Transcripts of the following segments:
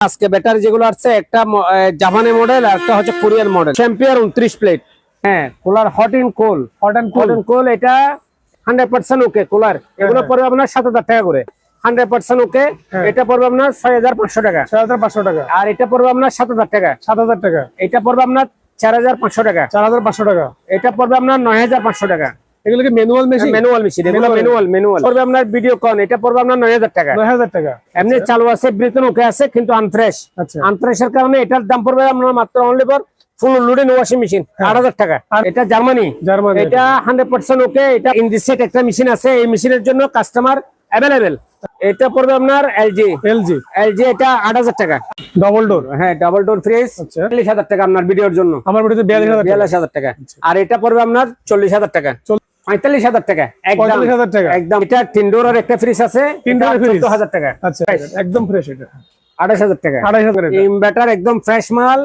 আজকে ব্যাটারি যেগুলো আছে একটা জাপানি মডেল আর একটা হচ্ছে কোরিয়ান মডেল চ্যাম্পিয়ন উনত্রিশ প্লেট হ্যাঁ cooler hot in cold hot in cold এটা হান্ড্রেড পার্সেন্ট ওকে কুলার এগুলো হ্যাঁ। পড়বে আপনার সাত হাজার টাকা করে। Hundred percent okay. এটা পড়বে আপনার ছয় হাজার পাঁচশো টাকা। ছয় হাজার পাঁচশো টাকা। আর এটা পড়বে আপনার সাত হাজার টাকা। সাত হাজার টাকা। এটা পড়বে আপনার চার হাজার পাঁচশো টাকা। চার হাজার পাঁচশো টাকা। এটা পড়বে আপনার নয় হাজার পাঁচশো টাকা। এগুলো কি ম্যানুয়াল মেশিন ম্যানুয়াল মেশিন এগুলো ম্যানুয়াল ম্যানুয়াল পড়বে আপনার ভিডিও কন এটা পড়বে আপনার নয় হাজার টাকা। নয় হাজার টাকা। এমনি চালু আছে ব্রিতন ওকে আছে কিন্তু আনফ্রেশ আচ্ছা। আনফ্রেশের কারণে এটার দাম পড়বে আপনার মাত্র অনলি ফর ফুল লোডেন ওয়াশিং মেশিন আট হাজার টাকা। এটা জার্মানি জার্মানি এটা হান্ড্রেড পার্সেন্ট ওকে এটা ইন একটা মেশিন আছে এই মেশিনের জন্য কাস্টমার অ্যাভেলেবেল এটা পড়বে আপনার এলজি এলজি এলজি এটা আট হাজার টাকা। ডবল ডোর হ্যাঁ ডাবল ডোর ফ্রিজ আচ্ছা। চল্লিশ হাজার টাকা আপনার ভিডিওর জন্য। আমার বিয়াল্লিশ হাজার টাকা। আর এটা পড়বে আপনার চল্লিশ হাজার টাকা। চল- পঁয়তাল্লিশ হাজার টাকা। একদম পঁয়তাল্লিশ হাজার টাকা। একদম। এটা তিন ডোরের একটা ফ্রিজ আছে তিন ডোরের fridge? 14,000 টাকা। আচ্ছা একদম ফ্রেশ এটা। আঠাশ হাজার টাকা। আড়াই হাজার ইনভার্টার একদম ফ্রেশ মাল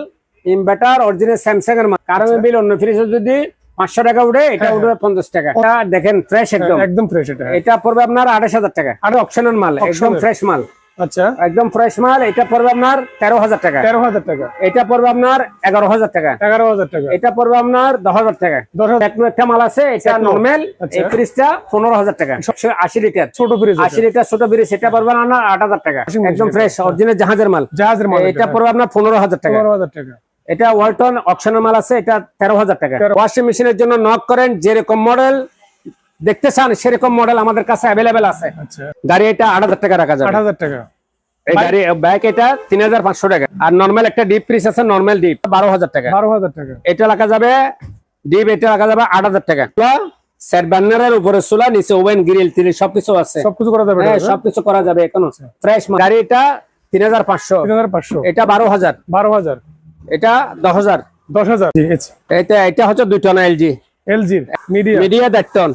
ইনভার্টার অরিজিনাল স্যামসাং এর মাল কারণ বিল অন্য ফ্রিজে যদি পাঁচশো টাকা উঠে এটা উঠবে পঞ্চাশ টাকা। এটা দেখেন ফ্রেশ একদম। একদম ফ্রেশ এটা এটা পড়বে আপনার আঠাশ হাজার টাকা। আর অপশনাল মাল একদম ফ্রেশ মাল। আচ্ছা একদম ফ্রেশ মাল এটা পড়বে আপনার তেরো হাজার টাকা তেরো হাজার টাকা এটা পড়বে আপনার এগারো হাজার টাকা এগারো হাজার টাকা এটা পড়বে আপনার দশ হাজার টাকা দশ হাজার একটা মাল আছে এটা নর্মাল আচ্ছা। এই ফ্রিজটা পনেরো হাজার টাকা আশি লিটার ছোট ফ্রিজ আশি লিটার ছোট ফ্রিজ পড়বে আপনার আট হাজার টাকা একদম ফ্রেশ অরিজিনাল জাহাজের মাল জাহাজের মাল এটা পড়বে আপনার পনেরো হাজার টাকা পনেরো হাজার টাকা এটা ওয়ালটন অপশনাল মাল আছে এটা তেরো হাজার টাকা ওয়াশিং মেশিনের জন্য নক করেন যেরকম মডেল দেখতে চান সেরকম মডেল আমাদের কাছে অ্যাভেলেবেল আছে। আচ্ছা। গাড়ি এটা আট হাজার টাকা রাখা আট হাজার টাকা। এই গাড়ি বাইক এটা তিন হাজার পাঁচশো টাকা। আর নর্মাল একটা ডিপ ফ্রিজ আছে নর্মাল ডিপ বারো হাজার টাকা। বারো হাজার টাকা। এটা রাখা যাবে ডিপ এটা রাখা যাবে আট হাজার টাকা। বার্নারের উপরে নিচে ওভেন গ্রিল সবকিছু আছে। সবকিছু করা যাবে হ্যাঁ সবকিছু করা যাবে এখনও। ফ্রেশ গাড়ি এটা তিন হাজার পাঁচশো। তিন হাজার পাঁচশো। এটা বারো হাজার। বারো হাজার। এটা দশ হাজার। দশ হাজার। ঠিক আছে এটা এটা হচ্ছে দুই টন এলজি এলজির মিডিয়া মিডিয়া দেড় টন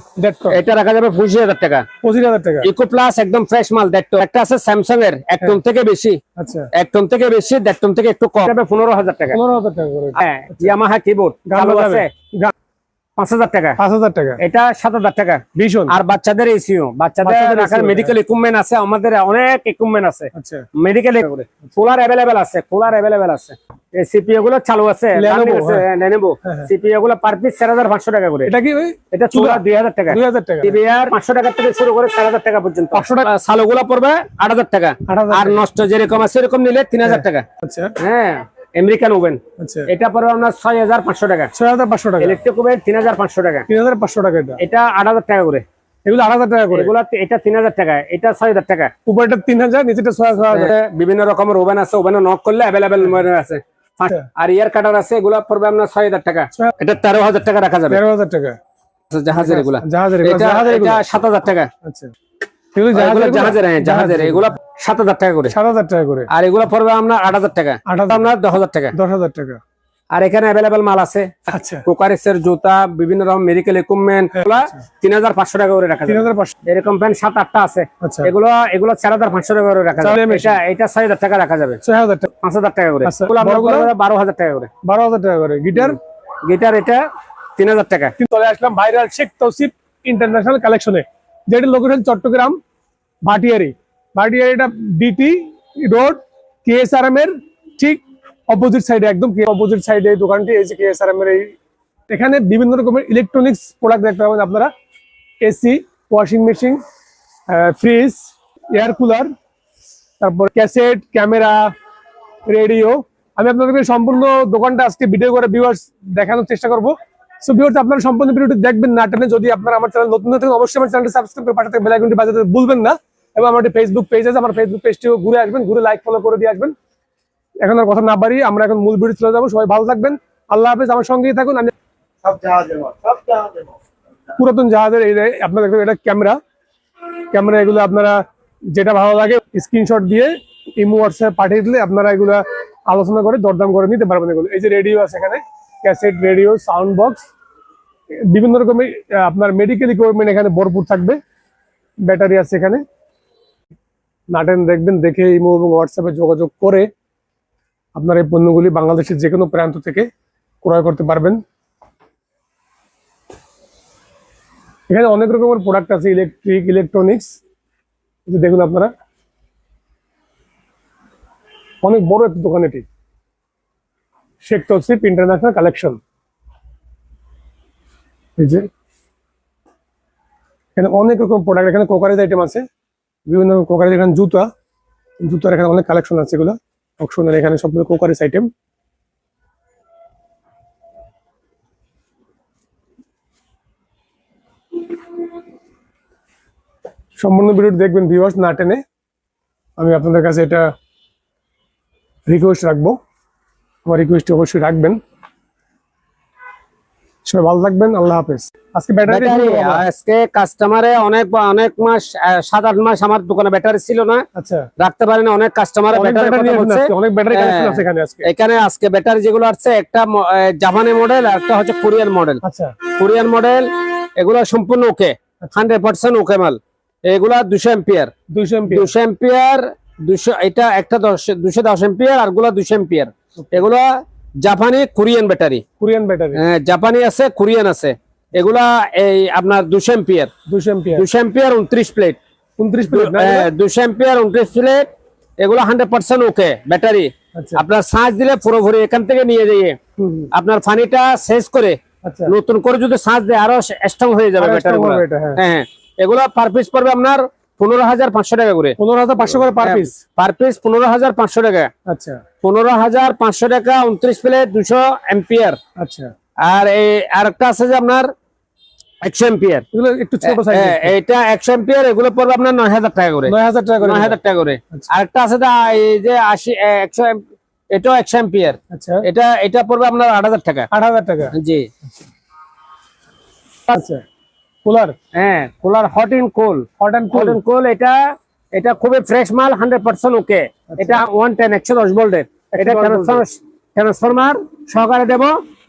এটা রাখা যাবে পঁচিশ হাজার টাকা। পঁচিশ হাজার টাকা। ইকো প্লাস একদম ফ্রেশ মাল দেড় টন একটা আছে স্যামসাং এর এক টন থেকে বেশি। আচ্ছা। এক টন থেকে বেশি দেড় টন থেকে একটু কম। পনেরো হাজার টাকা। পনেরো হাজার টাকা করে। হ্যাঁ ইয়ামাহা কিবোর্ড ভালো আছে। পাঁচ হাজার টাকা। পাঁচ হাজার টাকা। এটা সাত হাজার টাকা। ভীষণ। আর বাচ্চাদের এসিও। বাচ্চাদের বাচ্চাদের রাখার মেডিকেল ইকুইপমেন্ট আছে আমাদের অনেক ইকুইপমেন্ট আছে। আচ্ছা। মেডিকেল কুলার অ্যাভেলেবেল আছে কুলার অ্যাভেলেবেল আছে। এই গুলো চালু আছে হ্যাঁ, হ্যাঁ। গুলো পার পিস চার হাজার পাঁচশো টাকা করে। এটা কি এটা চুলা? দুই হাজার টাকা। দুই হাজার টাকা। পাঁচশো টাকা থেকে শুরু করে চার হাজার টাকা পর্যন্ত। পাঁচশো টাকা। সালোগুলো পড়বে আট হাজার টাকা। আর নষ্ট যেরকম আছে সেরকম নিলে তিন হাজার টাকা। আচ্ছা। হ্যাঁ। American oven. আচ্ছা। এটা পড়বে আপনার ছয় হাজার পাঁচশো টাকা। ছয় হাজার পাঁচশো টাকা। ইলেকট্রিক ওভেন তিন হাজার পাঁচশো টাকা। তিন হাজার পাঁচশো টাকা এটা। এটা আট হাজার টাকা করে। এগুলো আট হাজার টাকা করে? এগুলা এটা তিন হাজার টাকা এটা ছয় হাজার টাকা। উপরটা তিন হাজার নিচেটা ছয় ছয় হাজার। বিভিন্ন রকমের ওভেন আছে ওভেনে নক করলে অ্যাভেলেবেল আছে। আচ্ছা। আর ইয়ার কাটার আছে এগুলা পড়বে আপনার ছয় হাজার টাকা এটা তেরো হাজার টাকা রাখা যাবে। তেরো হাজার টাকা জাহাজের এগুলা। জাহাজের এটা। সাত হাজার টাকা। আচ্ছা। এগুলা জাহাজের জাহাজের। হ্যাঁ, এগুলা সাত হাজার টাকা করে। সাত হাজার টাকা করে। আর এগুলা পড়বে আপনার আট হাজার টাকা। আট হাজার। আপনার দশ হাজার টাকা। দশ হাজার টাকা। আর এখানে অ্যাভেলেবেল মাল আছে। আচ্ছা। কোকারেসের জুতা বিভিন্ন রকম মেডিকেল ইকুইপমেন্ট তিন হাজার পাঁচশো টাকা করে রাখা তিন যাবে হাজার পাঁচশো। এরকম প্যান্ট সাত আটটা আছে। আচ্ছা। এগুলো এগুলো চার হাজার পাঁচশো টাকা করে রাখা যাবে। এটা এটা ছয় হাজার টাকা রাখা যাবে। ছয় হাজার টাকা। পাঁচ হাজার টাকা করে। আচ্ছা, বারো হাজার টাকা করে। বারো হাজার টাকা করে। গিটার? গিটার এটা তিন হাজার টাকা। চলে আসলাম ভাইরাল শেখ তৌসিফ ইন্টারন্যাশনাল কালেকশনে। যেটি লোকেশন চট্টগ্রাম, ভাটিয়ারি। ভাটিয়ারিটা ডিটি রোড কেএসআরএম এর ঠিক অপোজিট সাইডে একদম অপোজিট সাইডে এই দোকানটি, এই যে কেএসআরএম এর এই এখানে বিভিন্ন রকমের ইলেকট্রনিক্স প্রোডাক্ট দেখতে পাবেন আপনারা। AC washing machine fridge air cooler তারপর ক্যাসেট ক্যামেরা রেডিও আমি আপনাদেরকে সম্পূর্ণ দোকানটা আজকে ভিডিও করে ভিউয়ার্স দেখানোর চেষ্টা করব। সো ভিউয়ার্স আপনারা সম্পূর্ণ ভিডিওটি দেখবেন না টেনে যদি আপনারা আমার চ্যানেল নতুন নতুন অবশ্যই আমার চ্যানেলটি সাবস্ক্রাইব করে পাঠাতে বেল আইকনটি বাজাতে ভুলবেন না। এবং আমার ফেসবুক পেজ আছে আমার ফেসবুক পেজটিও ঘুরে আসবেন ঘুরে লাইক ফলো করে দিয়ে আসবেন। এখন আর কথা না বাড়িয়ে আমরা এখন মূল ভিডিও চলে যাব সবাই ভালো থাকবেন। আল্লাহ হাফেজ আমার সঙ্গেই থাকুন আমি পুরাতন জাহাজের এই আপনারা দেখবেন এটা ক্যামেরা। ক্যামেরা এগুলো আপনারা যেটা ভালো লাগে স্ক্রিনশট দিয়ে ইমো হোয়াটসঅ্যাপ পাঠিয়ে দিলে আপনারা এগুলো আলোচনা করে দরদাম করে নিতে পারবেন এগুলো। এই যে রেডিও আছে এখানে। ক্যাসেট, রেডিও, সাউন্ড বক্স, বিভিন্ন রকমের আপনার মেডিকেল ইকুইপমেন্ট এখানে ভরপুর থাকবে। ব্যাটারি আছে এখানে। নাটেন দেখবেন, দেখে ইমো এবং হোয়াটসঅ্যাপে যোগাযোগ করে আপনার এই পণ্যগুলি বাংলাদেশের যে কোনো প্রান্ত থেকে ক্রয় করতে পারবেন। এখানে অনেক রকমের প্রোডাক্ট আছে ইলেকট্রিক ইলেকট্রনিক্স দেখুন আপনারা। অনেক বড় একটা দোকান এটি। শেখ তৌসিফ ইন্টারন্যাশনাল কালেকশন এই যে। এখানে অনেক রকম প্রোডাক্ট এখানে কোকারেজ আইটেম আছে। বিভিন্ন রকম কোকারেজ এখানে জুতা। জুতার এখানে অনেক কালেকশন আছে এগুলো। অপশনের এখানে সবগুলো কোকারেজ আইটেম সম্পূর্ণ ভিডিও দেখবেন ভিউয়ার্স না টেনে। আমি আপনাদের কাছে এটা রিকোয়েস্ট রাখব। আমার রিকোয়েস্ট অবশ্যই রাখবেন। সবাই ভালো থাকবেন আল্লাহ হাফেজ। আজকে ব্যাটারি আজকে কাস্টমারে অনেক অনেক মাস সাত আট মাস আমার দোকানে ব্যাটারি ছিল না। আচ্ছা। রাখতে পারি না অনেক কাস্টমার অনেক ব্যাটারি। আছে এখানে আজকে। এখানে আজকে ব্যাটারি যেগুলো আছে একটা জাপানি মডেল আর একটা হচ্ছে কোরিয়ান মডেল আচ্ছা। কোরিয়ান মডেল এগুলো সম্পূর্ণ ওকে হান্ড্রেড পার্সেন্ট ওকে মাল। এগুলা দুশো এম্পিয়ার দুইশো এমপি দুশো এম্পিয়ার দুশো এটা একটা দশ দুশো দশ এম্পিয়ার আরগুলা দুশো এম্পিয়ার এগুলা জাপানি কোরিয়ান ব্যাটারি। Korean battery. হ্যাঁ, জাপানি আছে কোরিয়ান আছে। এগুলা এই আপনার দুশো এম্পিয়ার দুইশো এমপি দুশো এম্পিয়ার উনত্রিশ প্লেট। উনত্রিশ প্লেট দুশো এম্পিয়ার উনত্রিশ প্লেট। এগুলো হান্ড্রেড পার্সেন্ট ওকে ব্যাটারি। আচ্ছা। আপনার সার্চ দিলে পুরোপুরি এখান থেকে নিয়ে যাইয়ে আপনার পানিটা শেষ করে আচ্ছা। নতুন করে যদি সার্চ দেয় আরও স্ট্রং হয়ে যাবে ব্যাটারি হ্যাঁ। হ্যাঁ এগুলো পার পিস পড়বে আপনার পনেরো হাজার পাঁচশো টাকা করে। পনেরো হাজার পাঁচশো করে পার পিস পার পিস পনেরো হাজার পাঁচশো টাকা। আচ্ছা। পনেরো হাজার পাঁচশো টাকা উনত্রিশ প্লেট দুশো এম্পিয়ার আচ্ছা। আর এই আরেকটা আছে যে আপনার একশো এম্পিয়ার এগুলো একটু ছোট সাইজ এইটা একশো এম্পিয়ার এগুলো পড়বে আপনার নয় হাজার টাকা করে। নয় হাজার টাকা করে। নয় হাজার টাকা করে। আচ্ছা। আরেকটা আছে এই যে আশি একশো এটাও একশো এম্পিয়ার আচ্ছা। এটা এটা পড়বে আপনার আট হাজার টাকা। আট হাজার টাকা। জি। আচ্ছা। কুলার? হ্যাঁ। Cooler hot in cold hot in cold এটা এটা খুবই ফ্রেশ মাল হান্ড্রেড পার্সেন্ট ওকে এটা ওয়ান টেন একশো দশ ভোল্টের এটা ট্রান্সফরমার সহকারে দেবো।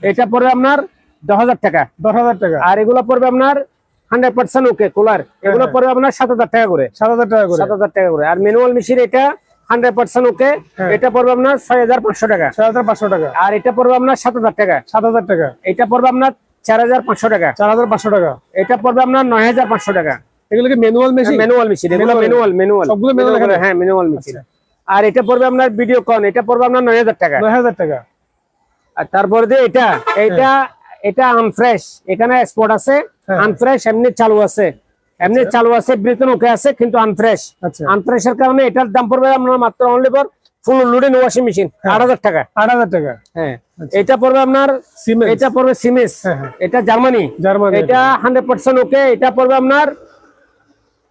এটা পড়বে আপনার দশ হাজার টাকা। দশ হাজার টাকা। আর এগুলো পড়বে আপনার হান্ড্রেড পার্সেন্ট ওকে কুলার। এগুলো হ্যাঁ। পড়বে আপনার সাত হাজার টাকা করে। সাত হাজার টাকা করে। সাত হাজার টাকা করে। আর ম্যানুয়াল মেশিন এটা হান্ড্রেড পার্সেন্ট ওকে হ্যাঁ। এটা পড়বে আপনার ছয় হাজার পাঁচশো টাকা। ছয় হাজার পাঁচশো টাকা। আর এটা পড়বে আপনার সাত হাজার টাকা। সাত হাজার টাকা। এটা পড়বে আপনার চার হাজার পাঁচশো টাকা। চার হাজার পাঁচশো টাকা। এটা পড়বে আপনার নয় হাজার পাঁচশো টাকা। এগুলো কি ম্যানুয়াল মেশিন ম্যানুয়াল মেশিন এগুলো ম্যানুয়াল ম্যানুয়াল সবগুলো manual হ্যাঁ ম্যানুয়াল মেশিন আচ্ছা। আর এটা পড়বে আপনার ভিডিও কন এটা পড়বে আপনার নয় হাজার টাকা। নয় হাজার টাকা। আর তারপরে এটা এটা এটা আনফ্রেশ এখানে স্পট আছে হ্যাঁ। আনফ্রেশ এমনি চালু আছে। এমনি চালু আছে ব্রিতন ওকে আছে কিন্তু আনফ্রেশ আচ্ছা। আনফ্রেশের কারণে এটার দাম পড়বে আপনার মাত্র অনলি ফর ফুল লোডেন ওয়াশিং মেশিন আট হাজার টাকা। আট হাজার টাকা। হ্যাঁ। এটা পড়বে আপনার এটা পড়বে সিমেস হ্যাঁ, হ্যাঁ। এটা জার্মানি। জার্মানি এটা হান্ড্রেড পার্সেন্ট ওকে। এটা পড়বে আপনার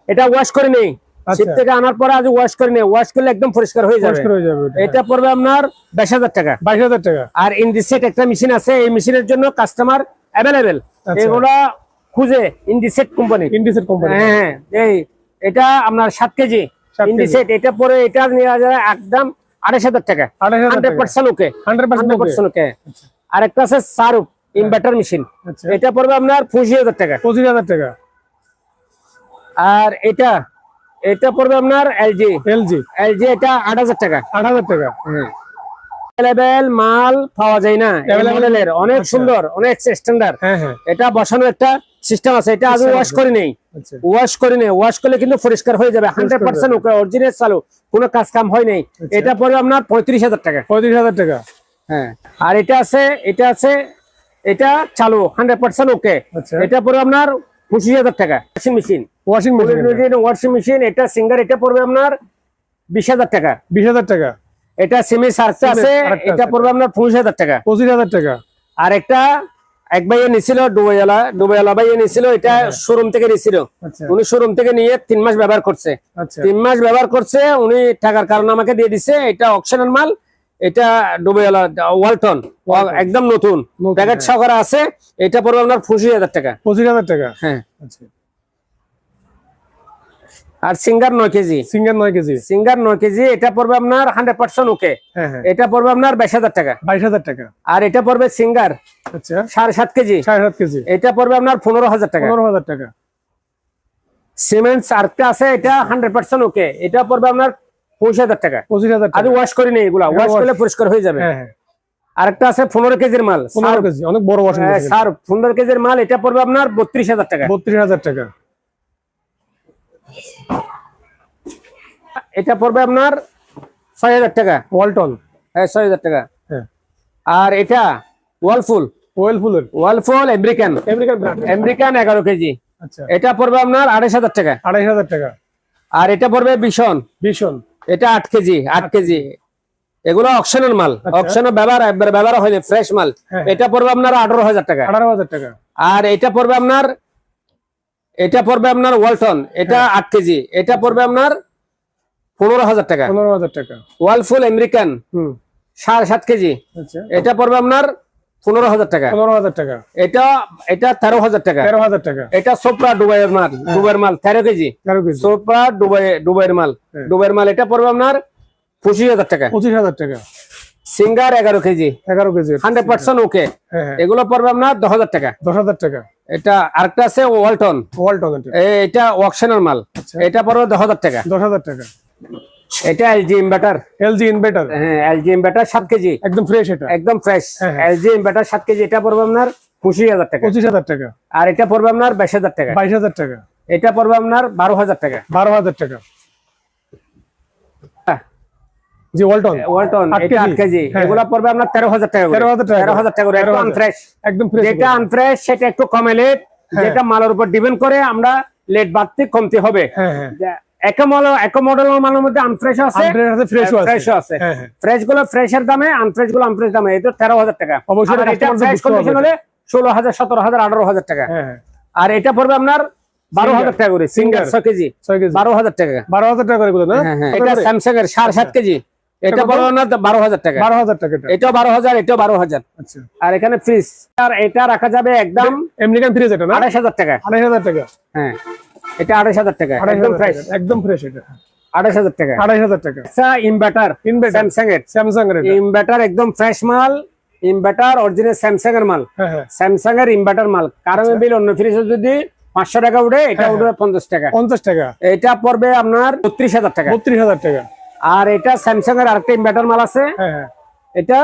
এটা ওয়াশ করে নেই। আচ্ছা। শীত থেকে আনার পরে আজ ওয়াশ করে নেই। ওয়াশ করলে একদম পরিষ্কার হয়ে যাবে। পরিষ্কার যাবে ওটা। এটা পড়বে আপনার বাইশ হাজার টাকা। বাইশ হাজার টাকা। আর ইন্ডিসেট একটা মেশিন আছে। এই মেশিনের জন্য কাস্টমার অ্যাভেলেবেল আচ্ছা। এগুলা খুঁজে ইন্ডিসেট কোম্পানি ইন্ডিসেট কোম্পানি হ্যাঁ এই এটা আপনার সাত কেজি। সাত কেজি। ইন্ডিসেট এটা পরে এটা নেওয়া যায় একদম আড়াইশ হাজার টাকা। Hundred percent okay. Hundred percent okay. আর একটা আছে সারুপ ইনভার্টার মেশিন আচ্ছা। এটা পড়বে আপনার পঁচিশ হাজার টাকা। পঁচিশ হাজার টাকা। আর এটা এটা পড়বে আপনার এলজি এলজি এলজি এটা আট হাজার টাকা। আট হাজার টাকা। অ্যাভেলেবেল মাল পাওয়া যায় না অনেক সুন্দর অনেক স্ট্যান্ডার্ড হ্যাঁ হ্যাঁ। এটা বসানো একটা সিস্টেম আছে এটা আগে ওয়াশ আছে। করে নেই। আচ্ছা। ওয়াশ করে নেই ওয়াশ করলে কিন্তু পরিষ্কার হয়ে যাবে। হান্ড্রেড পার্সেন্ট ওকে অরিজিনাল চালু কোনো কাজ কাম হয় নাই। আচ্ছা। এটা পড়বে আপনার পঁয়ত্রিশ হাজার টাকা। পঁয়ত্রিশ হাজার টাকা। হ্যাঁ আর এটা আছে এটা আছে এটা চালু হান্ড্রেড পার্সেন্ট ওকে আচ্ছা। এটা পড়বে আপনার পঁচিশ হাজার টাকা washing machine washing machine washing machine এটা সিঙ্গার এটা পড়বে আপনার বিশ হাজার টাকা। বিশ হাজার টাকা। এটা সেমি সার্চে আছে এটা। পড়বে আপনার পঁচিশ হাজার টাকা। পঁচিশ হাজার টাকা। আর একটা এক ভাইয়ে নিছিল ডুবাইলা ডুবাইলা ভাইয়ে নিছিল এটা শোরুম থেকে নিছিল। আচ্ছা। উনি শোরুম থেকে নিয়ে তিন মাস ব্যবহার করছে। আচ্ছা। তিন মাস ব্যবহার করছে উনি টাকার কারণে আমাকে দিয়ে দিছে এটা অকশনের মাল এটা ডুবাইলা ওয়ালটন। একদম নতুন। নতুন, প্যাকেট হ্যাঁ। সহকারে আছে এটা পড়বে আপনার পঁচিশ হাজার টাকা। পঁচিশ হাজার টাকা? হ্যাঁ। আচ্ছা। আর সিঙ্গার নয় কেজি। সিঙ্গার নয় কেজি। সিঙ্গার নয় কেজি এটা পড়বে আপনার হান্ড্রেড পার্সেন্ট ওকে এটা পড়বে আপনার বাইশ হাজার টাকা। বাইশ হাজার টাকা। আর এটা পড়বে সিঙ্গার। আচ্ছা। সাড়ে সাত কেজি। সাড়ে সাত কেজি। এটা পড়বে আপনার পনেরো হাজার টাকা। পনেরো হাজার টাকা। সিমেন্ট আরেকটা আছে এটা হান্ড্রেড পার্সেন্ট ওকে এটা পড়বে আপনার পঁচিশ হাজার টাকা। পঁচিশ হাজার টাকা। ওয়াশ করি নেই এগুলা। ওয়াশ করলে পরিষ্কার হয়ে যাবে। হ্যাঁ হ্যাঁ। আরেকটা আছে পনেরো কেজির মাল। পনেরো কেজি। অনেক বড় ওয়াশিং স্যার পনেরো কেজির মাল এটা পড়বে আপনার বত্রিশ হাজার টাকা। বত্রিশ হাজার টাকা। এটা পড়বে আপনার ছয় হাজার টাকা। ওয়ালটন। হ্যাঁ ছয় হাজার টাকা। হ্যাঁ। আর এটা Whirlpool. ওয়েলফুলের? Whirlpool American. American brand. American এগারো কেজি। আচ্ছা। এটা পড়বে আপনার আড়াইশ হাজার টাকা। আড়াই হাজার টাকা। আর এটা পড়বে ভীষণ। ভীষণ। এটা আট কেজি আট কেজি। এগুলো অকশনের মাল। অকশনে ব্যবহার ব্যবহার হয়নি ফ্রেশ মাল। হ্যাঁ। এটা পড়বে আপনার আঠারো হাজার টাকা। আঠারো হাজার টাকা। আর এটা পড়বে আপনার এটা পড়বে আপনার ওয়ালটন এটা হ্যাঁ। আট কেজি এটা পড়বে আপনার পনেরো হাজার টাকা। পনেরো হাজার টাকা। ওয়ালফুল আমেরিকান সাড়ে সাত কেজি। আচ্ছা। এটা পড়বে আপনার পনেরো হাজার টাকা। পনেরো হাজার টাকা। এটা এটা তেরো হাজার টাকা। তেরো হাজার টাকা। এটা সোপরা দুবাইয়ের মাল দুবাইয়ের মাল তেরো কেজি। সোপরা দুবাই দুবাইয়ের মাল। হ্যাঁ। দুবাইয়ের মাল এটা পড়বে আপনার পঁচিশ হাজার টাকা। পঁচিশ হাজার টাকা। সিঙ্গার এগারো কেজি এগারো কেজি হান্ড্রেড পার্সেন্ট ওকে হ্যাঁ হ্যাঁ এগুলো পড়বে আপনার দশ হাজার টাকা দশ হাজার টাকা এটা আরেকটা আছে ওয়ালটন ওয়ালটন এটা অকশনের মাল আচ্ছা। এটা পড়বে দশ হাজার টাকা দশ হাজার টাকা এটা এলজি ইনভার্টার এলজি ইনভার্টার হ্যাঁ এলজি ইনভার্টার সাত কেজি একদম ফ্রেশ এটা একদম ফ্রেশ হ্যাঁ, হ্যাঁ। এলজি ইনভার্টার সাত কেজি এটা পড়বে আপনার পঁচিশ হাজার টাকা পঁচিশ হাজার টাকা আর এটা পড়বে আপনার বাইশ হাজার টাকা বাইশ হাজার টাকা এটা পড়বে আপনার বারো হাজার টাকা বারো হাজার টাকা হ্যাঁ। জি ওয়ালটন ওয়ালটন আট এটা আট কেজি। কেজি। হ্যাঁ। এগুলো পড়বে আপনার তেরো হাজার টাকা করে। 13,000 টাকা করে। তেরো হাজার টাকা করে, একদম আনফ্রেশ একদম ফ্রেশ যেটা আনফ্রেশ সেটা একটু কমে লেট হ্যাঁ। যেটা মালের উপর ডিপেন্ড করে আমরা লেট বাড়তে কমতে হবে। হ্যাঁ হ্যাঁ। এক মডেল এক মডেলের মালের মধ্যে আনফ্রেশ আছে। আনফ্রেশ আছে ফ্রেশও আছে। ফ্রেশ আছে। হ্যাঁ ফ্রেশগুলো ফ্রেশের দামে আনফ্রেশগুলো আনফ্রেশ দামে। এটা তেরো হাজার টাকা। অবশ্যই এটা ফ্রেশ কন্ডিশন হলে ষোলো হাজার সতেরো হাজার আঠারো হাজার টাকা। হ্যাঁ আর এটা পড়বে আপনার বারো হাজার টাকা করে। সিঙ্গার। ছয় কেজি। বারো হাজার টাকা। বারো হাজার টাকা করে না? এটা স্যামসাং এর সাড়ে সাত কেজি। এটা বারো হাজার টাকা। বারো হাজার টাকা এটা। বারো হাজার বারো হাজার। আচ্ছা। আর এখানে ফ্রিজ আর এটা রাখা যাবে একদম আমেরিকান ফ্রিজ এটা না? আড়াইশ হাজার টাকা। হাজার টাকা। হ্যাঁ। এটা আড়াইশ হাজার টাকা। একদম ফ্রেশ টাকা একদম ফ্রেশ এটা। আড়াইশ হাজার টাকা। আড়াই হাজার টাকা। আচ্ছা ইনভার্টার। স্যামসাং এর। স্যামসাং এর ইনভার্টার একদম ফ্রেশ মাল। ইনভার্টার অরিজিনাল স্যামসাং এর মাল। হ্যাঁ হ্যাঁ। স্যামসাং এর ইনভার্টার মাল। কারণ বিল অন্য ফ্রিজে যদি পাঁচশো টাকা উঠে এটা হ্যাঁ, উঠবে পঞ্চাশ টাকা। পঞ্চাশ টাকা। এটা পড়বে আপনার বত্রিশ হাজার টাকা। বত্রিশ হাজার টাকা। আর এটা স্যামসাং এর আরেকটা ইনভার্টার মাল আছে। হ্যাঁ হ্যাঁ। এটা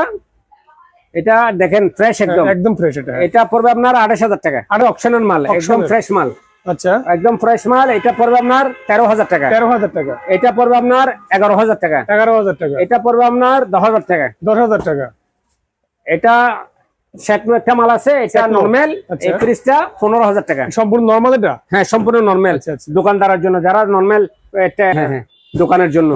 এটা দেখেন ফ্রেশ একদম। একদম ফ্রেশ এটা হ্যাঁ। এটা পড়বে আপনার আঠাশ হাজার টাকা। আর অপশনাল মাল একদম ফ্রেশ মাল। আচ্ছা। একদম ফ্রেশ মাল এটা পড়বে আপনার তেরো হাজার টাকা। তেরো হাজার টাকা। এটা পড়বে আপনার এগারো হাজার টাকা। এগারো হাজার টাকা। এটা পড়বে আপনার দশ হাজার টাকা। দশ হাজার টাকা। এটা শেকনো একটা মাল আছে এটা। নর্মাল আচ্ছা। এই ফ্রিজটা পনেরো হাজার টাকা। সম্পূর্ণ নর্মাল এটা? হ্যাঁ সম্পূর্ণ নর্মাল আচ্ছা, আচ্ছা। দোকানদারের জন্য যারা নর্মাল এটা হ্যাঁ হ্যাঁ। দোকানের জন্য।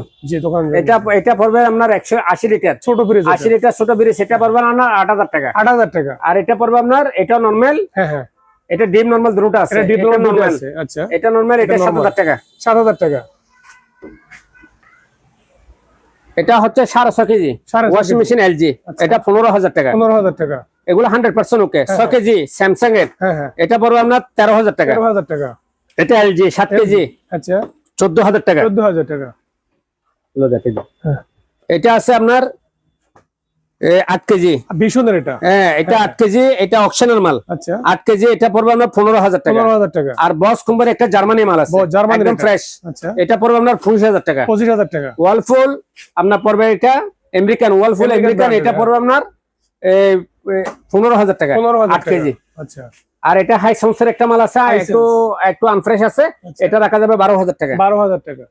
এটা এটা পড়বে আপনার একশো আশি লিটার। ছোট ফ্রিজ আশি লিটার ছোট ফ্রিজ এটা পড়বে আপনার আট হাজার টাকা। আট হাজার টাকা। আর এটা পড়বে আপনার এটা নর্মাল হ্যাঁ হ্যাঁ। এটা ডিপ নর্মাল দুটো আছে। এটা ডিপ নর্মাল আছে আচ্ছা। এটা নর্মাল এটা এটা সাত হাজার টাকা। সাত হাজার টাকা। এটা হচ্ছে সাড়ে ছ কেজি। Washing machine LG. এটা পনেরো হাজার টাকা। পনেরো হাজার টাকা। এগুলো হান্ড্রেড পার্সেন্ট ওকে ছ কেজি স্যামসাং এর। হ্যাঁ হ্যাঁ। এটা পড়বে আপনার তেরো হাজার টাকা। তেরো হাজার টাকা। এটা এলজি সাত কেজি। আচ্ছা। চোদ্দ হাজার টাকা। চোদ্দ হাজার টাকা হ্যাঁ। এটা আছে আপনার আট কেজি। ভীষণের এটা। হ্যাঁ এটা আট কেজি এটা অকশনের মাল। আচ্ছা। আট কেজি এটা পড়বে আপনার পনেরো হাজার টাকা। পনেরো হাজার টাকা। আর বস কোম্পানি একটা জার্মানি মাল আছে। একদম ফ্রেশ আচ্ছা। এটা পড়বে আপনার পঁচিশ হাজার টাকা। পঁচিশ হাজার টাকা। ওয়ালফুল আপনার পড়বে এটা আমেরিকান ওয়ালফুল American আমেরিকান এটা। পড়বে আপনার এ, এ, পনেরো হাজার টাকা পনেরো হাজার কেজি। আচ্ছা। আর এটা হাই সংসের একটা মাল আছে একটু একটু আনফ্রেশ আছে আচ্ছা। এটা রাখা যাবে বারো হাজার টাকা। বারো হাজার টাকা।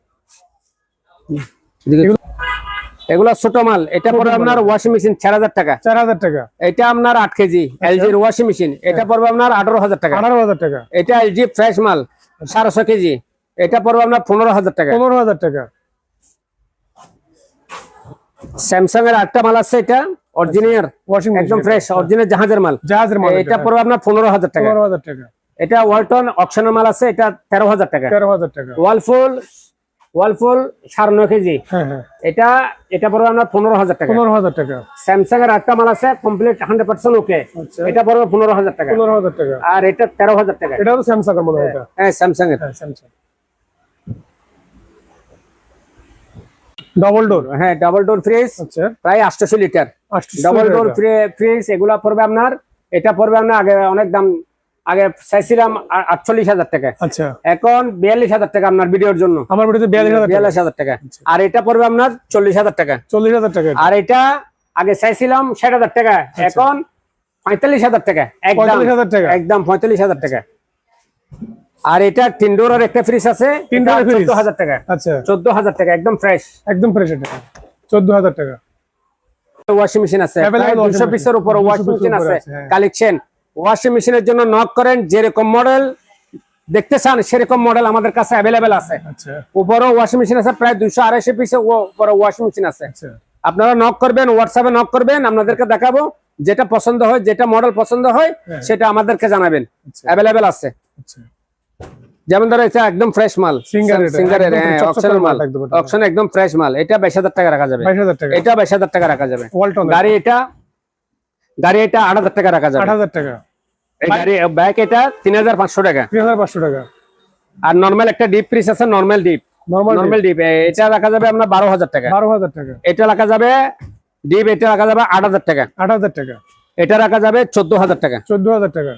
এগুলো ছোট মাল এটা পড়বে আপনার ওয়াশিং মেশিন চার হাজার টাকা। চার হাজার টাকা। এটা আপনার আট কেজি এলজির ওয়াশিং মেশিন এটা পড়বে আপনার আঠারো হাজার টাকা। আঠারো হাজার টাকা। এটা এলজি ফ্রেশ মাল সাড়ে ছ কেজি এটা পড়বে আপনার পনেরো হাজার টাকা। পনেরো হাজার টাকা। স্যামসাং এর আটটা মাল আছে এটা। অরিজিনাল ওয়াশিং একদম ফ্রেশ অরিজিনাল জাহাজের মাল। জাহাজের মাল এটা পড়বে আপনার পনেরো হাজার টাকা। পনেরো হাজার টাকা। এটা ওয়ালটন অপশনের মাল আছে এটা তেরো হাজার টাকা। তেরো হাজার টাকা। ওয়ালফুল ওয়ালফুল সাড়ে নয় কেজি। হ্যাঁ হ্যাঁ। এটা এটা পড়বে আপনার পনেরো হাজার টাকা। পনেরো হাজার টাকা। স্যামসাং এর আটটা মাল আছে কমপ্লিট হান্ড্রেড পার্সেন্ট ওকে আচ্ছা। এটা পড়বে পনেরো হাজার টাকা। পনেরো হাজার টাকা। আর এটা তেরো হাজার টাকা। এটা তো স্যামসাং এর মনে হয় এটা। হ্যাঁ স্যামসাং এর। হ্যাঁ স্যামসাং ডবল ডোর হ্যাঁ ডাবল ডোর ফ্রিজ আচ্ছা। প্রায় আটশোশো লিটার আটশো ডাবল ডোর ফ্রিজ এগুলা পড়বে আপনার এটা পড়বে আপনার আগে অনেক দাম আগে চাইছিলাম আটচল্লিশ হাজার টাকা। আচ্ছা। এখন বিয়াল্লিশ হাজার টাকা আপনার ভিডিওর জন্য। আমার বিয়াল্লিশ হাজার টাকা। টাকা। আর এটা পড়বে আপনার চল্লিশ হাজার টাকা। চল্লিশ হাজার টাকা আর এটা আগে চাইছিলাম ষাট হাজার টাকা এখন পঁয়তাল্লিশ হাজার টাকা একদম। পঁয়তাল্লিশ হাজার টাকা। একদম পঁয়তাল্লিশ হাজার টাকা। আর এটা তিন ডোরের একটা ফ্রিজ আছে তিন ডোরের? চোদ্দ হাজার টাকা। আচ্ছা। চোদ্দ হাজার টাকা একদম ফ্রেশ একদম ফ্রেশ এটা। চোদ্দ হাজার টাকা। ওয়াশিং মেশিন আছে। দুশো পিসের উপর ওয়াশিং মেশিন আছে। আছে। কালেকশন ওয়াশিং মেশিনের জন্য নক করেন যেরকম মডেল দেখতে চান সেরকম মডেল আমাদের কাছে অ্যাভেলেবেল আছে। আচ্ছা। উপরও ওয়াশিং মেশিন আছে প্রায় দুশো আড়াইশো পিসে উপরে ওয়াশিং মেশিন আছে। আচ্ছা। আপনারা নক করবেন হোয়াটসঅ্যাপে নক করবেন আপনাদেরকে দেখাবো যেটা পছন্দ হয় যেটা মডেল পছন্দ হয় হ্যাঁ। সেটা আমাদেরকে জানাবেন। অ্যাভেলেবেল আছে। আচ্ছা। যেমন ধরো এটা একদম ফ্রেশ মাল। সিঙ্গারের অপশনাল মাল অপশন একদম ফ্রেশ মাল। এটা বাইশ হাজার টাকা রাখা যাবে। এটা বাইশ হাজার টাকা রাখা যাবে। গাড়ি এটা। গাড়ি এটা আট হাজার টাকা রাখা যাবে। আট হাজার টাকা। গাড়ি এটা তিন হাজার পাঁচশো টাকা। তিন হাজার পাঁচশো টাকা। আর নর্মাল একটা ডিপ ফ্রিজ আছে নর্মাল ডিপ নর্মাল ডিপ এটা রাখা যাবে আপনার বারো হাজার টাকা। বারো হাজার টাকা। এটা রাখা যাবে ডিপ এটা রাখা যাবে আট হাজার টাকা। আট হাজার টাকা। এটা রাখা যাবে চোদ্দ হাজার টাকা। চোদ্দ হাজার টাকা।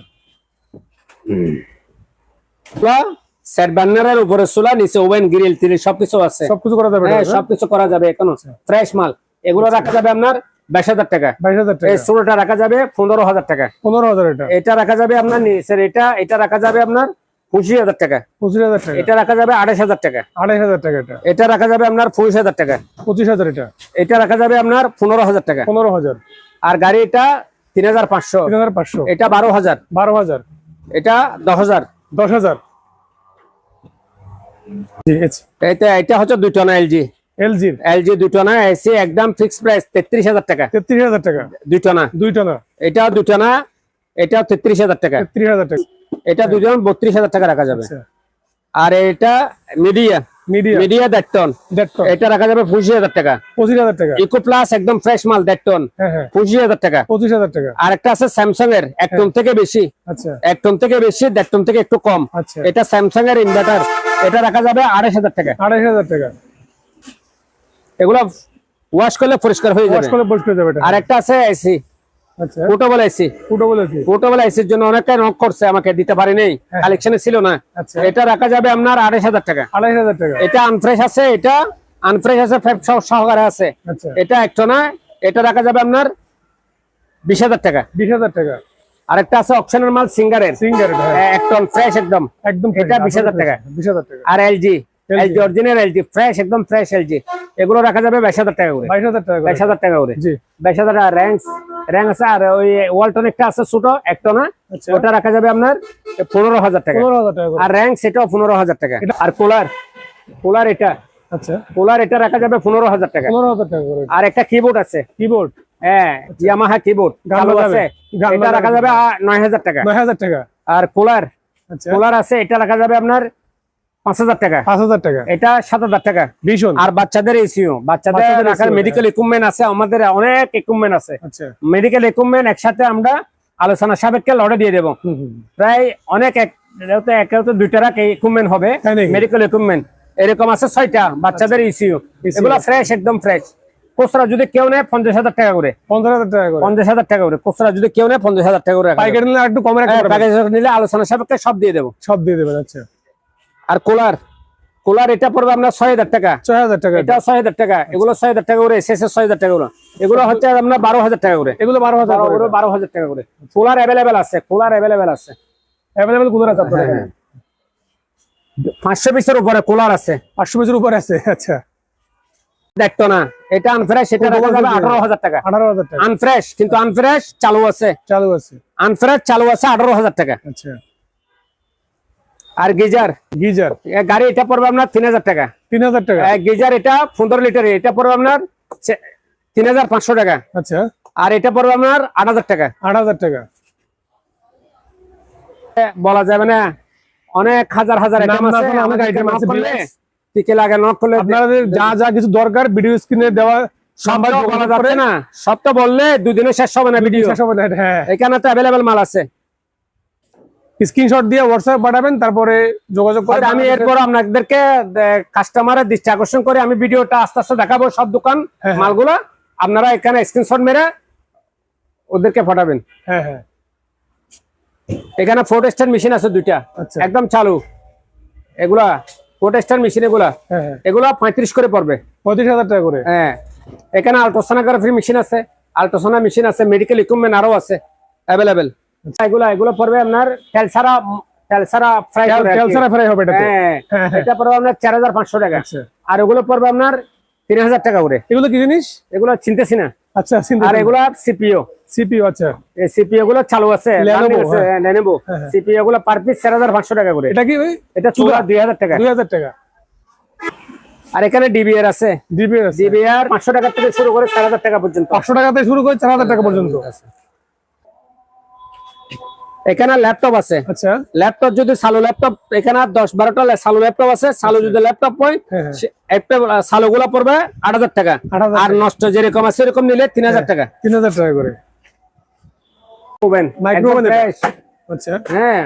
সেট বার্নারের উপরে চুলা নিচে ওভেন গ্রিল তিল সবকিছু আছে। সবকিছু করা যাবে হ্যাঁ সবকিছু করা যাবে এখনও। ফ্রেশ মাল। এগুলো রাখা যাবে আপনার বাইশ হাজার টাকা। বাইশ হাজার টাকা। ষোলোটা রাখা যাবে পনেরো হাজার টাকা। পনেরো হাজার এটা। রাখা যাবে আপনার এটা এটা রাখা যাবে আপনার পঁচিশ হাজার টাকা। পঁচিশ হাজার টাকা। এটা রাখা যাবে আড়াইশ হাজার টাকা। আড়াইশ হাজার টাকা এটা। এটা রাখা যাবে আপনার পঁচিশ হাজার টাকা। পঁচিশ হাজার এটা। এটা রাখা যাবে আপনার পনেরো হাজার টাকা। পনেরো হাজার। আর গাড়ি এটা তিন হাজার পাঁচশো। তিন হাজার পাঁচশো। এটা বারো হাজার। বারো হাজার। এটা দশ হাজার। দশ হাজার। এটা এটা হচ্ছে দুই টনা এলজি এলজির এলজি দুই টনা এসি একদম ফিক্স প্রাইস তেত্রিশ হাজার টাকা। তেত্রিশ হাজার টাকা। দুই টনা। দুই টানা। এটা দুই টনা এটা তেত্রিশ হাজার টাকা। তেত্রিশ হাজার টাকা। এটা দুজন বত্রিশ হাজার টাকা রাখা যাবে। আর এটা মিডিয়া মিডিয়া মিডিয়া দেড় টন। এটা রাখা যাবে পঁচিশ হাজার টাকা। পঁচিশ হাজার টাকা। ইকো প্লাস একদম ফ্রেশ মাল দেড় টন। হ্যাঁ হ্যাঁ। পঁচিশ হাজার টাকা। পঁচিশ হাজার টাকা। আর একটা আছে স্যামসাং এর এক টন থেকে বেশি। আচ্ছা। এক টন থেকে বেশি দেড় টন থেকে একটু কম। আচ্ছা। এটা স্যামসাং এর ইনভার্টার এটা রাখা যাবে আড়াইশ হাজার টাকা। আড়াইশ হাজার টাকা। এগুলো ওয়াশ করলে পরিষ্কার হয়ে ওয়াশ যাবে। পরিষ্কার যাবে আর একটা আছে এসি আচ্ছা। পোর্টেবল এসি ফুটো বলেছি পোর্টেবল এসির জন্য অনেকটা নক করছে আমাকে দিতে পারি নেই কালেকশনে ছিল না। আচ্ছা। এটা রাখা যাবে আপনার আড়াইশ হাজার টাকা। আড়াইশ হাজার টাকা। এটা আনফ্রেশ আছে এটা আনফ্রেশ আছে সহকারে আছে। আচ্ছা। এটা একটা না এটা রাখা যাবে আপনার বিশ হাজার টাকা। বিশ হাজার টাকা। আরেকটা আছে অপশনাল মাল সিঙ্গারের। সিঙ্গার হ্যাঁ। এক টন ফ্রেশ একদম। একদম এটা 20,000 টাকা। বিশ হাজার টাকা। আর LG LG original LG fresh একদম ফ্রেশ এলজি এগুলো রাখা যাবে বাইশ হাজার টাকা করে। বাইশ হাজার টাকা। বাইশ হাজার টাকা করে। জি। বাইশ হাজার টাকা র্যাঙ্ক র্যাঙ্ক আছে আর ওই ওয়ালটন একটা আছে ছোট একটা না আচ্ছা। ওটা রাখা যাবে আপনার পনেরো হাজার টাকা। পনেরো হাজার টাকা আর র্যাঙ্ক সেটাও পনেরো হাজার টাকা। আর কুলার কুলার এটা। আচ্ছা। কুলার এটা রাখা যাবে পনেরো হাজার টাকা। পনেরো হাজার টাকা করে। আর একটা কিবোর্ড আছে। কিবোর্ড হ্যাঁ ইয়ামাহা কিবোর্ড গান আছে। এটা রাখা যাবে আ- নয় হাজার টাকা। নয় হাজার টাকা। আর কুলার আচ্ছা। আছে এটা রাখা যাবে আপনার পাঁচ হাজার টাকা। পাঁচ হাজার টাকা। এটা সাত হাজার টাকা। ভীষণ। আর বাচ্চাদের এসিও বাচ্চাদের রাখার মেডিকেল ইকুইপমেন্ট আছে আমাদের অনেক ইকুইপমেন্ট আছে। আচ্ছা। মেডিকেল ইকুইপমেন্ট একসাথে আমরা আলোচনা সাপেক্ষে লড়ে দিয়ে দেবো। প্রায় অনেক দুইটা রাখ ইকুইপমেন্ট হবে মেডিকেল ইকুইপমেন্ট এরকম আছে ছয়টা বাচ্চাদের ইসিও এগুলো ফ্রেশ একদম ফ্রেশ খুচরা যদি কেউ নেয় পঞ্চাশ হাজার টাকা করে। পঞ্চাশ হাজার টাকা করে। পঞ্চাশ হাজার টাকা করে। খুচরা যদি কেউ নেয় পঞ্চাশ হাজার টাকা করে। পাইকারি নিলে একটু কমে হ্যাঁ। প্যাকেজ নিলে আলোচনা সাপেক্ষে সব দিয়ে দেবো। সব দিয়ে দেবেন আচ্ছা। আর কুলার কুলার এটা পড়বে আপনার ছয় হাজার টাকা। ছয় হাজার টাকা। এটা ছয় হাজার টাকা। এগুলো ছয় হাজার টাকা করে শেষে ছয় হাজার টাকা করে। এগুলো হচ্ছে আপনার বারো হাজার টাকা করে। এগুলো বারো হাজার করে বারো হাজার টাকা করে। কুলার অ্যাভেলেবেল আছে কুলার অ্যাভেলেবেল আছে। অ্যাভেলেবেল কোথায় আছে আপনার হ্যাঁ। পাঁচশো পিসের উপরে কুলার আছে। পাঁচশো পিসের উপরে আছে আচ্ছা। দেখতো না। এটা আনফ্রেশ এটা রাখা যাবে আঠারো হাজার টাকা। আঠারো হাজার টাকা। আনফ্রেশ কিন্তু আনফ্রেশ চালু আছে। চালু আছে। আনফ্রেশ চালু আছে আঠারো হাজার টাকা। আচ্ছা। আর গিজার? গিজার। গাড়ি এটা পড়বে আপনার তিন হাজার টাকা। তিন হাজার টাকা। গিজার এটা পনেরো লিটার এটা পড়বে আপনার তিন হাজার পাঁচশো টাকা। আচ্ছা। আর এটা পড়বে আপনার আট হাজার টাকা। আট হাজার টাকা। বলা যাবে না। অনেক হাজার হাজার আইটেম আছে টিকে লাগে নক করলে আপনাদের যা যা কিছু দরকার ভিডিও স্ক্রিনে দেওয়া সব নাম্বার তো বলা যাচ্ছে না। সব বললে দুদিনে শেষ হবে না ভিডিও শেষ হবে না, হ্যাঁ। এখানে তো অ্যাভেলেবেল মাল আছে। স্ক্রিনশট দিয়ে হোয়াটসঅ্যাপ পাঠাবেন তারপরে যোগাযোগ করে আমি এরপর আপনাদেরকে কাস্টমারের দৃষ্টি আকর্ষণ করে আমি ভিডিওটা আস্তে আস্তে দেখাবো সব দোকান হ্যাঁ। মালগুলা। আপনারা এখানে স্ক্রিনশট মেরে ওদেরকে পাঠাবেন। হ্যাঁ হ্যাঁ। এখানে ফোর্ট স্টার মেশিন আছে দুইটা। আচ্ছা। একদম চালু। এগুলা ফোর্ট স্টার মেশিন এগুলা। হ্যাঁ হ্যাঁ। এগুলা পঁয়ত্রিশ করে পড়বে। পঁয়ত্রিশ হাজার টাকা করে? হ্যাঁ। এখানে আলট্রাসোনোগ্রাফি মেশিন আছে আলট্রাসোনা মেশিন আছে মেডিকেল ইকুইপমেন্ট আরও আছে অ্যাভেলেবেল এগুলা এগুলো পড়বে আপনার ফ্রাই তেল- তেল ছাড়া ফ্রাই হবে এটা হ্যাঁ। এটা পড়বে আপনার চার হাজার পাঁচশো টাকা। আচ্ছা। আর ওগুলো পড়বে আপনার তিন হাজার টাকা করে। এগুলো কি জিনিস? এগুলো চিনতেছি না। আচ্ছা আর এগুলা সিপিও সিপিও আচ্ছা। এই সিপিও গুলো চালু আছে। লেনোভো হ্যাঁ। নেনেবো হ্যাঁ, হ্যাঁ। সিপিও গুলো পার পিস চার হাজার পাঁচশো টাকা করে। এটা কি এটা চুলা দুই হাজার টাকা। দুই হাজার টাকা। আর এখানে ডিবিআর আছে। ডিবিআর ডিবিআর পাঁচশো টাকা থেকে শুরু করে চার হাজার টাকা পর্যন্ত পাঁচশো টাকা থেকে শুরু করে চার হাজার টাকা পর্যন্ত। এখানে ল্যাপটপ আছে। আচ্ছা। ল্যাপটপ যদি চালু ল্যাপটপ এখানে দশ বারোটা চালু ল্যাপটপ আছে। চালু যদি ল্যাপটপ হয় হ্যাঁ, হ্যাঁ। একটা চালু গুলা পড়বে আট হাজার টাকা। 8,000 আর নষ্ট যেরকম আছে সেরকম নিলে তিন হাজার টাকা। তিন হাজার টাকা করে। ওভেন। আচ্ছা। হ্যাঁ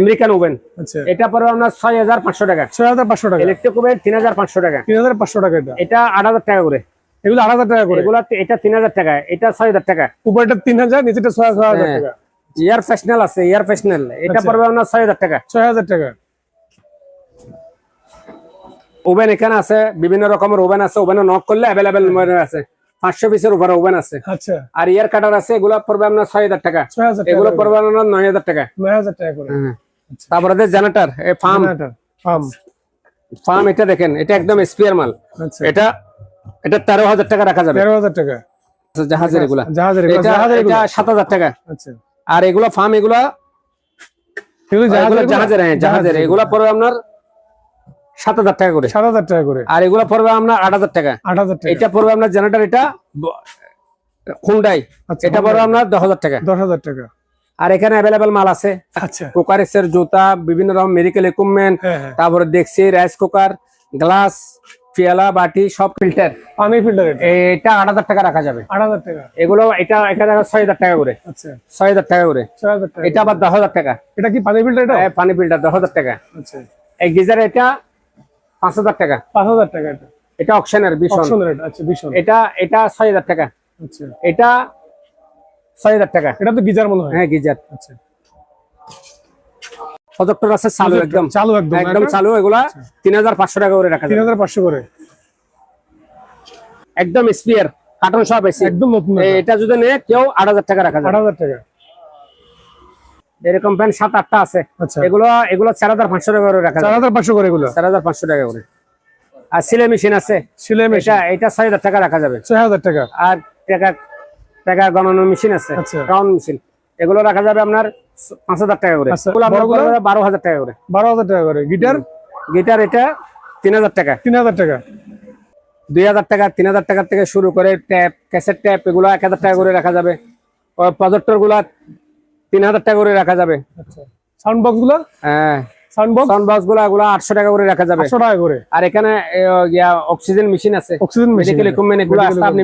আমেরিকান ওভেন। আচ্ছা। এটা পড়বে আপনার ছয় হাজার পাঁচশো টাকা। ছয় হাজার পাঁচশো টাকা। ইলেকট্রিক ওভেন তিন হাজার পাঁচশো টাকা। তিন হাজার পাঁচশো টাকা এটা। এটা আট হাজার টাকা করে। এগুলো আট হাজার টাকা করে। এগুলা এটা তিন হাজার টাকা। এটা ছয় হাজার টাকা। উপরটা তিন হাজার নিচেটা ছয় হাজার হ্যাঁ। টাকা। এয়ার ফ্যাশনাল আছে এয়ার ফ্যাশনাল এটা আচ্ছা। পড়বে আপনার ছয় হাজার টাকা। ছয় হাজার টাকা। ওভেন এখানে আছে বিভিন্ন রকমের ওভেন আছে। ওভেনে নক করলে অ্যাভেলেবেল আছে। পাঁচশো পিসের উপরে ওভেন আছে। আচ্ছা। আর ইয়ার কাটার আছে এগুলো পড়বে আপনার ছয় হাজার টাকা। এগুলো পড়বে আপনার নয় হাজার টাকা। নয় হাজার টাকা করে। তারপরে জেনারেটর ফার্ম ফার্ম ফার্ম এটা দেখেন এটা একদম স্পিয়ার মাল। আচ্ছা। এটা এটা তেরো হাজার টাকা রাখা যাবে। তেরো হাজার টাকা। জাহাজের এগুলা। জাহাজের এটা জাহাজের এটা এগুলো। সাত হাজার টাকা। আচ্ছা। আর এগুলো ফার্ম এগুলা জাহাজের হ্যাঁ জাহাজের। এগুলা পড়বে আপনার সাত হাজার টাকা করে। সাত হাজার টাকা করে। আর এগুলো পড়বে আপনার আট হাজার টাকা। আট হাজার টাকা। এটা পড়বে আপনার জেনারেটর এটা হুন্ডাই আচ্ছা, এটা পড়বে আপনার দশ হাজার টাকা। দশ হাজার টাকা। আর এখানে অ্যাভেলেবেল মাল আছে। আচ্ছা। কুকারের জুতা বিভিন্ন রকম মেডিকেল ইকুইপমেন্ট হ্যাঁ হ্যাঁ। তারপরে দেখছি রাইস কুকার গ্লাস পেয়ালা বাটি সব ফিল্টার পানি ফিল্টার এটা এটা আট হাজার টাকা রাখা যাবে। আট হাজার টাকা। এগুলো এটা এখানে ছয় হাজার টাকা করে। আচ্ছা। ছয় হাজার টাকা করে। এটা আবার দশ হাজার টাকা। এটা কি পানি ফিল্টার এটা? এ, পানি ফিল্টার দশ হাজার টাকা। আচ্ছা। এই গিজার এটা পাঁচ হাজার টাকা। পাঁচ হাজার টাকা এটা। এটা অকশনের ভীষণ। এটা আচ্ছা ভীষণ। এটা এটা ছয় হাজার টাকা। আচ্ছা। এটা ছয় হাজার টাকা। এটা তো গিজার মনে হয়। হ্যাঁ গিজার। আচ্ছা। আছে চালু একদম। চালু একদম একদম চালু এগুলা তিন হাজার পাঁচশো টাকা করে রাখা তিন হাজার পাঁচশো করে। একদম স্পিয়ার কার্টন সব এসি একদম নতুন এটা যদি নেয় কেউ আট হাজার টাকা রাখা আট যাবে হাজার টাকা। এরকম প্যান্ট সাত আটটা আছে। আচ্ছা। এগুলো এগুলো চার হাজার পাঁচশো টাকা করে রাখা চার হাজার পাঁচশো করে এগুলো। চার হাজার পাঁচশো টাকা করে। আর সিলাই মেশিন আছে। সিলাই মেশিন। এটা ছয় হাজার টাকা রাখা যাবে। ছয় হাজার টাকা। আর টাকা টাকা গণানোর মেশিন আছে। আচ্ছা। Round machine. এগুলো রাখা যাবে আপনার পাঁচ হাজার টাকা করে। আচ্ছা, বারো হাজার টাকা করে। বারো হাজার টাকা করে। গিটার? গিটার এটা তিন হাজার টাকা। তিন হাজার টাকা। দুই হাজার টাকা তিন হাজার টাকা থেকে শুরু করে ট্যাপ ক্যাসেট ট্যাপ এগুলো এক হাজার টাকা করে রাখা যাবে। প্রজেক্টরগুলা তিন হাজার টাকা করে রাখা যাবে। আচ্ছা। সাউন্ড বক্সগুলো হ্যাঁ। Sound box? সাউন্ড বক্সগুলা এগুলো আটশো টাকা করে রাখা যাবে। আটশো টাকা করে। আর এখানে অক্সিজেন মেশিন আছে। অক্সিজেন মেশিন এগুলো আপনি